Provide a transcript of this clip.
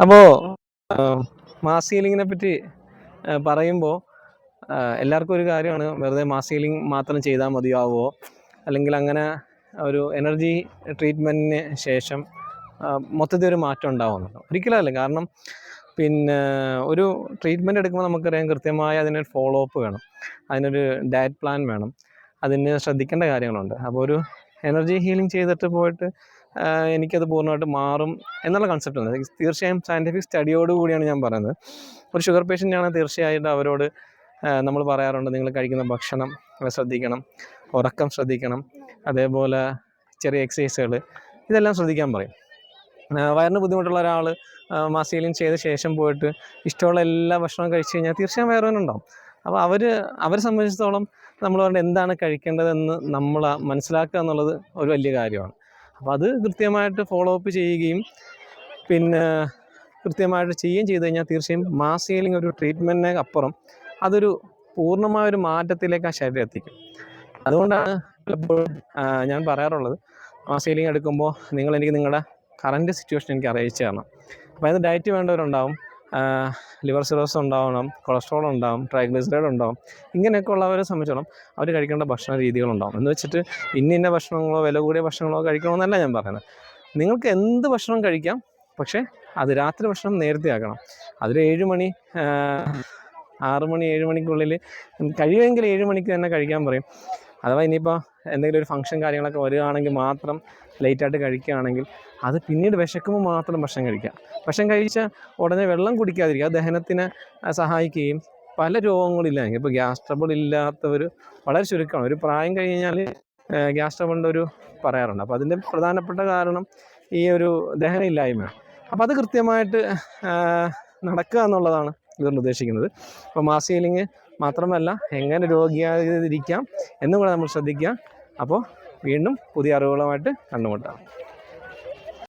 അപ്പോൾ മാസ് ഹീലിങ്ങിനെ പറ്റി പറയുമ്പോൾ എല്ലാവർക്കും ഒരു കാര്യമാണ് വെറുതെ മാസ് ഹീലിംഗ് മാത്രം ചെയ്താൽ മതിയാവുമോ അല്ലെങ്കിൽ അങ്ങനെ ഒരു എനർജി ട്രീറ്റ്മെന്റിന് ശേഷം മൊത്തത്തിൽ ഒരു മാറ്റം ഉണ്ടാവുന്നുണ്ടോ? ഒരിക്കലല്ല കാരണം പിന്നെ ഒരു ട്രീറ്റ്മെന്റ് എടുക്കുമ്പോൾ നമുക്കറിയാം കൃത്യമായ അതിനൊരു ഫോളോ അപ്പ് വേണം. അതിനൊരു ഡയറ്റ് പ്ലാൻ വേണം. അതിന് ശ്രദ്ധിക്കേണ്ട കാര്യങ്ങളുണ്ട്. അപ്പോൾ ഒരു എനർജി ഹീലിംഗ് ചെയ്തിട്ട് പോയിട്ട് എനിക്കത് പൂർണമായിട്ട് മാറും എന്നുള്ള കൺസെപ്റ്റ് ഉണ്ട് തീർച്ചയായും സയന്റിഫിക് സ്റ്റഡിയോട് കൂടിയാണ് ഞാൻ പറയുന്നത്. ഒരു ഷുഗർ പേഷ്യന്റ് ആണ് തീർച്ചയായിട്ടും അവരോട് നമ്മൾ പറയാറുണ്ട് നിങ്ങൾ കഴിക്കുന്ന ഭക്ഷണം ശ്രദ്ധിക്കണം ഉറക്കം ശ്രദ്ധിക്കണം അതേപോലെ ചെറിയ എക്സസൈസുകൾ ഇതെല്ലാം ശ്രദ്ധിക്കാൻ പറയും. വയറിന് ബുദ്ധിമുട്ടുള്ള ഒരാൾ മാസീലിൻ ചെയ്ത ശേഷം പോയിട്ട് ഇഷ്ടമുള്ള എല്ലാ ഭക്ഷണവും കഴിച്ചു കഴിഞ്ഞാൽ തീർച്ചയായും വയറുവേനുണ്ടാവും അപ്പോൾ അവർ അവരെ സംബന്ധിച്ചിടത്തോളം നമ്മൾ പറഞ്ഞ എന്താണ് കഴിക്കേണ്ടതെന്ന് നമ്മൾ മനസ്സിലാക്കുക എന്നുള്ളത് ഒരു വലിയ കാര്യമാണ്. അപ്പോൾ അത് കൃത്യമായിട്ട് ഫോളോ അപ്പ് ചെയ്യുകയും പിന്നെ കൃത്യമായിട്ട് ചെയ്യുകയും ചെയ്ത് കഴിഞ്ഞാൽ തീർച്ചയായും മാസ് ഹീലിംഗ് ഒരു ട്രീറ്റ്മെന്റിന് അപ്പുറം അതൊരു പൂർണമായ ഒരു മാറ്റത്തിലേക്ക് ആ ശരീരം എത്തിക്കും. അതുകൊണ്ടാണ് പലപ്പോഴും ഞാൻ പറയാറുള്ളത് മാസ് ഹീലിംഗ് എടുക്കുമ്പോൾ നിങ്ങൾ എനിക്ക് നിങ്ങളുടെ കറന്റ് സിറ്റുവേഷൻ എനിക്ക് അറിയിച്ചു തരണം. അപ്പോൾ അതിന് ഡയറ്റ് വേണ്ടവരുണ്ടാവും. ലിവർ സിറോസ് ഉണ്ടാവണം കൊളസ്ട്രോൾ ഉണ്ടാവും ട്രൈഗ്ലിസറൈഡ് ഉണ്ടാവും ഇങ്ങനെയൊക്കെ ഉള്ളവരെ സംബന്ധിച്ചോളം അവർ കഴിക്കേണ്ട ഭക്ഷണ രീതികളുണ്ടാവും. എന്ന് വെച്ചിട്ട് ഇന്ന ഇന്ന ഭക്ഷണങ്ങളോ വില കൂടിയ ഭക്ഷണങ്ങളോ കഴിക്കണമെന്നല്ല ഞാൻ പറയുന്നത്. നിങ്ങൾക്ക് എന്ത് ഭക്ഷണം കഴിക്കാം പക്ഷേ അത് രാത്രി ഭക്ഷണം നേരത്തെ ആക്കണം. അതൊരു ഏഴ് മണി ആറ് മണി ഏഴ് മണിക്കുള്ളിൽ കഴിയുമെങ്കിൽ ഏഴ് മണിക്ക് തന്നെ കഴിക്കാൻ പറയും. അഥവാ ഇനിയിപ്പോൾ എന്തെങ്കിലും ഒരു ഫംഗ്ഷൻ കാര്യങ്ങളൊക്കെ വരികയാണെങ്കിൽ മാത്രം ലേറ്റായിട്ട് കഴിക്കുകയാണെങ്കിൽ അത് പിന്നീട് വിശക്കുമ്പോൾ മാത്രം ഭക്ഷണം കഴിക്കുക. ഭക്ഷണം കഴിച്ച ഉടനെ വെള്ളം കുടിക്കാതിരിക്കുക. അത് ദഹനത്തിന് സഹായിക്കുകയും പല രോഗങ്ങളില്ല ഇപ്പോൾ ഗ്യാസ് ട്രബിൾ ഇല്ലാത്തവർ വളരെ ചുരുക്കമാണ്. ഒരു പ്രായം കഴിഞ്ഞാൽ ഗ്യാസ് ട്രബിളിന്റെ ഒരു പറയാറുണ്ട്. അപ്പോൾ അതിന്റെ പ്രധാനപ്പെട്ട കാരണം ഈ ഒരു ദഹനമില്ലായ്മയാണ് അപ്പോൾ അത് കൃത്യമായിട്ട് നടക്കുക എന്നുള്ളതാണ് ഇതുകൊണ്ട് ഉദ്ദേശിക്കുന്നത്. അപ്പോൾ മാസ് ഹീലിംഗ് മാത്രമല്ല എങ്ങനെ രോഗിയാതിരിക്കാം എന്നും കൂടെ നമ്മൾ ശ്രദ്ധിക്കുക. അപ്പോൾ വീണ്ടും പുതിയ അറിവുകളുമായിട്ട് കണ്ടുമുട്ടാം.